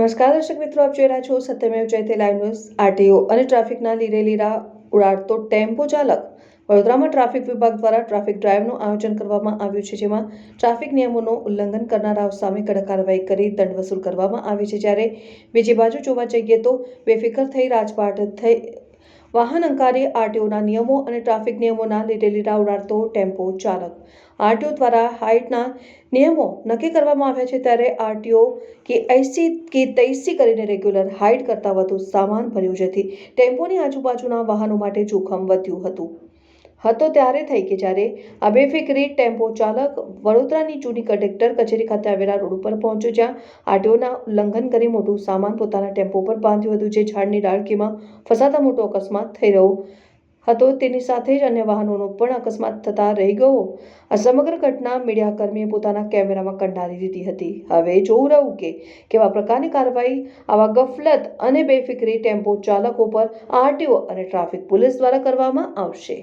નમસ્કાર, દર્શક મિત્રો, આપ જોઈ રહ્યા છો Satyameva Jayate live news RTO અને ટ્રાફિકના લીરે લીરા ઉડાડતો ટેમ્પો ચાલક. વડોદરામાં ટ્રાફિક વિભાગ દ્વારા ટ્રાફિક ડ્રાઈવનું આયોજન કરવામાં આવ્યું છે, જેમાં ટ્રાફિક નિયમોનું ઉલ્લંઘન કરનારાઓ સામે કડક કાર્યવાહી કરી દંડ વસૂલ કરવામાં આવે છે. જ્યારે બીજી બાજુ જોવા જઈએ તો બેફિકર થઈ રાજપાટ થઈ વાહન અંકારી આરટીઓના નિયમો અને ટ્રાફિક નિયમોના લીધે લીરા ઉડાડતો ટેમ્પો ચાલક. આરટીઓ દ્વારા હાઇટના નિયમો નક્કી કરવામાં આવ્યા છે ત્યારે આરટીઓ કે એસી, કે તૈસી કરીને રેગ્યુલર હાઇટ કરતાં વધુ સામાન ભર્યું જેથી ટેમ્પોની આજુબાજુના વાહનો માટે જોખમ વધ્યું હતું. હતો ત્યારે થઈ કે જ્યારે આ બેફિકરી ટેમ્પો ચાલક વડોદરાની જૂની કલેક્ટર કચેરી ખાતે આવેલા રોડ ઉપર પહોંચ્યો, જ્યાં આરટીઓના ઉલ્લંઘન કરી મોટું સામાન પોતાના ટેમ્પો પર બાંધ્યું હતું, જે ઝાડની ડાળકીમાં ફસાતા મોટો અકસ્માત થઈ રહ્યો હતો. તેની સાથે જ અન્ય વાહનોનો પણ અકસ્માત થતા રહી ગયો. આ સમગ્ર ઘટના મીડિયાકર્મીએ પોતાના કેમેરામાં કંડારી દીધી હતી. હવે જોવું રહ્યું કે કેવા પ્રકારની કાર્યવાહી આવા ગફલત અને બેફિકરી ટેમ્પો ચાલકો પર આરટીઓ અને ટ્રાફિક પોલીસ દ્વારા કરવામાં આવશે.